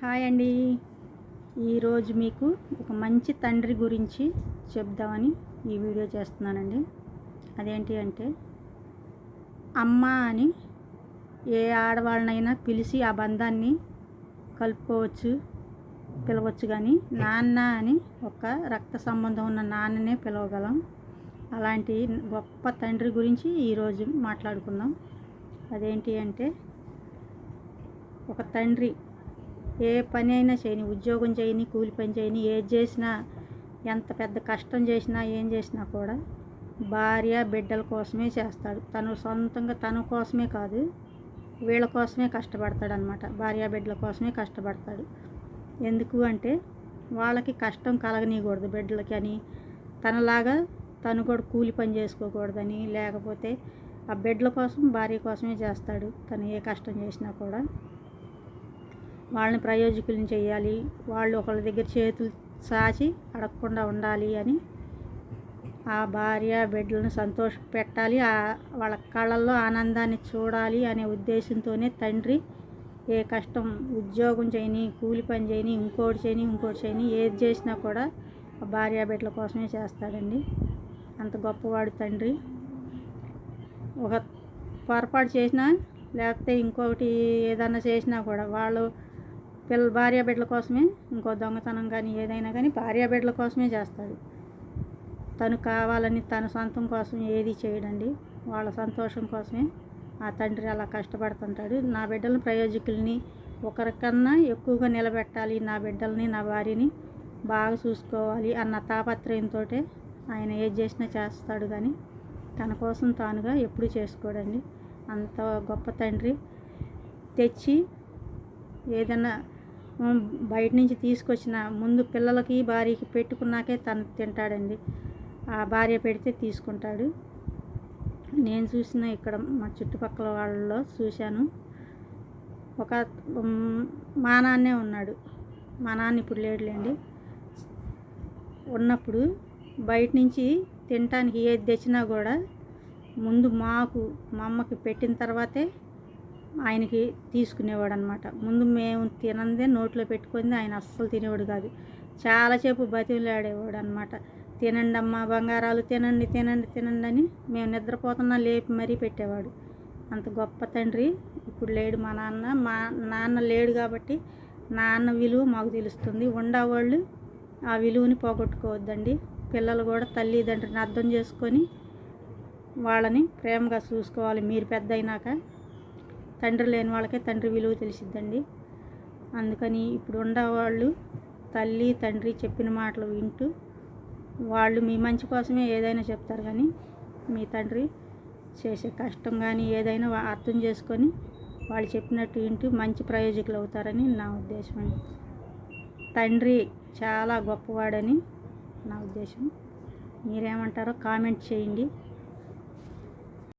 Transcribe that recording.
Hi అండి. ఈరోజు మీకు ఒక మంచి తండ్రి గురించి చెప్దామని ఈ వీడియో చేస్తున్నానండి. అదేంటి అంటే అమ్మ అని ఏ ఆడవాళ్ళనైనా పిలిచి ఆ బంధాన్ని కలుపుకోవచ్చు పిలవచ్చు కానీ నాన్న అని ఒక రక్త సంబంధం ఉన్న నాన్ననే పిలవగలం. అలాంటి గొప్ప తండ్రి గురించి ఈరోజు మాట్లాడుకుందాం. అదేంటి అంటే ఒక తండ్రి ఏ పని అయినా చేయని ఉద్యోగం చేయని కూలి పని చేయని ఏది చేసినా ఎంత పెద్ద కష్టం చేసినా ఏం చేసినా కూడా భార్య బిడ్డల కోసమే చేస్తాడు. తను సొంతంగా తన కోసమే కాదు వీళ్ళ కోసమే కష్టపడతాడు అనమాట భార్య బిడ్డల కోసమే కష్టపడతాడు. ఎందుకు అంటే వాళ్ళకి కష్టం కలగనీయకూడదు బిడ్డలకి అని. తనలాగా తను కూడా కూలి పని చేసుకోకూడదని లేకపోతే ఆ బిడ్డల కోసం భార్య కోసమే చేస్తాడు. తను ఏ కష్టం చేసినా కూడా వాళ్ళని ప్రయోజకులను చేయాలి వాళ్ళు ఒకళ్ళ దగ్గర చేతులు సాచి అడగకుండా ఉండాలి అని ఆ భార్య బిడ్డలను సంతోష పెట్టాలి. వాళ్ళ కళ్ళల్లో ఆనందాన్ని చూడాలి అనే ఉద్దేశంతోనే తండ్రి ఏ కష్టం ఉద్యోగం చేయని కూలి పని చేయని ఇంకోటి చేయని ఇంకోటి చేయని ఏది చేసినా కూడా ఆ భార్య బిడ్డల కోసమే చేస్తాడండి. అంత గొప్పవాడు తండ్రి. ఒక పొరపాటు చేసినా లేకపోతే ఇంకొకటి ఏదన్నా చేసినా కూడా వాళ్ళు పిల్ల భార్య బిడ్డల కోసమే ఇంకో దొంగతనం కానీ ఏదైనా కానీ భార్య బిడ్డల కోసమే చేస్తాడు. తను కావాలని తన సొంతం కోసం ఏది చేయడండి వాళ్ళ సంతోషం కోసమే ఆ తండ్రి అలా కష్టపడుతుంటాడు. నా బిడ్డల ప్రయోజకుల్ని ఒకరికన్నా ఎక్కువగా నిలబెట్టాలి నా బిడ్డల్ని నా భార్యని బాగా చూసుకోవాలి అన్న తాపత్రయంతో ఆయన ఏది చేసినా చేస్తాడు కానీ తన కోసం తానుగా ఎప్పుడు చేసుకోడండి. అంత గొప్ప తండ్రి తెచ్చి ఏదైనా బయట నుంచి తీసుకొచ్చిన ముందు పిల్లలకి భార్యకి పెట్టుకున్నాకే తను తింటాడండి. ఆ భార్య పెడితే తీసుకుంటాడు. నేను చూసిన ఇక్కడ మా చుట్టుపక్కల వాళ్ళలో చూశాను. ఒక మా నాన్నే ఉన్నాడు. మా నాన్న ఇప్పుడు లేడులేండి. ఉన్నప్పుడు బయట నుంచి తినటానికి ఏది తెచ్చినా కూడా ముందు మాకు మా అమ్మకి పెట్టిన తర్వాతే ఆయనకి తీసుకునేవాడు అనమాట ముందు మేము తినందే నోట్లో పెట్టుకుంది ఆయన అస్సలు తినేవాడు కాదు. చాలాసేపు బతిలాడేవాడు అనమాట తినండి అమ్మ బంగారాలు తినండి తినండి తినండి అని మేము నిద్రపోతున్నా లేపి మరీ పెట్టేవాడు. అంత గొప్ప తండ్రి ఇప్పుడు లేడు మా నాన్న. మా నాన్న లేడు కాబట్టి నాన్న విలువ మాకు తెలుస్తుంది. ఉండేవాళ్ళు ఆ విలువని పోగొట్టుకోవద్దండి. పిల్లలు కూడా తల్లిదండ్రిని అర్థం చేసుకొని వాళ్ళని ప్రేమగా చూసుకోవాలి. మీరు పెద్ద అయినాక తండ్రి లేని వాళ్ళకే తండ్రి విలువ తెలిసిద్దండి. అందుకని ఇప్పుడు ఉండేవాళ్ళు తల్లి తండ్రి చెప్పిన మాటలు వింటూ వాళ్ళు మీ మంచి కోసమే ఏదైనా చెప్తారు కానీ మీ తండ్రి చేసే కష్టం కానీ ఏదైనా అర్థం చేసుకొని వాళ్ళు చెప్పినట్టు వింటూ మంచి ప్రయోజకులు అవుతారని నా ఉద్దేశం అండి. తండ్రి చాలా గొప్పవాడని నా ఉద్దేశం. మీరేమంటారో కామెంట్ చేయండి.